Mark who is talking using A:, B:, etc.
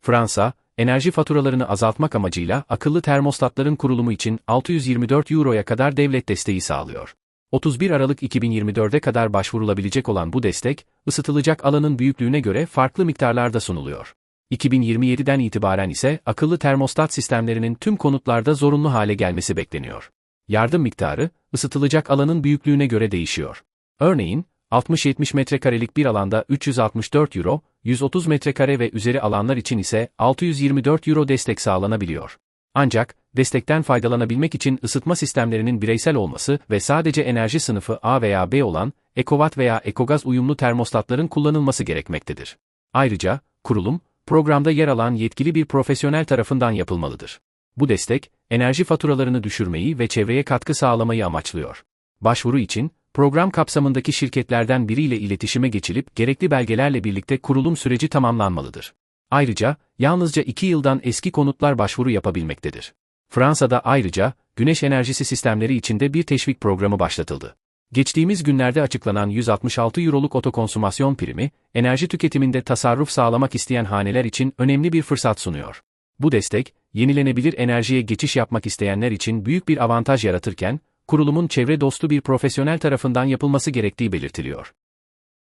A: Fransa, enerji faturalarını azaltmak amacıyla akıllı termostatların kurulumu için 624 euroya kadar devlet desteği sağlıyor. 31 Aralık 2024'e kadar başvurulabilecek olan bu destek, ısıtılacak alanın büyüklüğüne göre farklı miktarlarda sunuluyor. 2027'den itibaren ise akıllı termostat sistemlerinin tüm konutlarda zorunlu hale gelmesi bekleniyor. Yardım miktarı, ısıtılacak alanın büyüklüğüne göre değişiyor. Örneğin, 60-70 metrekarelik bir alanda 364 euro, 130 metrekare ve üzeri alanlar için ise 624 euro destek sağlanabiliyor. Ancak, destekten faydalanabilmek için ısıtma sistemlerinin bireysel olması ve sadece enerji sınıfı A veya B olan, ekovat veya ekogaz uyumlu termostatların kullanılması gerekmektedir. Ayrıca, kurulum, programda yer alan yetkili bir profesyonel tarafından yapılmalıdır. Bu destek, enerji faturalarını düşürmeyi ve çevreye katkı sağlamayı amaçlıyor. Başvuru için, program kapsamındaki şirketlerden biriyle iletişime geçilip gerekli belgelerle birlikte kurulum süreci tamamlanmalıdır. Ayrıca, yalnızca 2 yıldan eski konutlar başvuru yapabilmektedir. Fransa'da ayrıca, güneş enerjisi sistemleri içinde bir teşvik programı başlatıldı. Geçtiğimiz günlerde açıklanan 166 euroluk otokonsümasyon primi, enerji tüketiminde tasarruf sağlamak isteyen haneler için önemli bir fırsat sunuyor. Bu destek, yenilenebilir enerjiye geçiş yapmak isteyenler için büyük bir avantaj yaratırken, kurulumun çevre dostu bir profesyonel tarafından yapılması gerektiği belirtiliyor.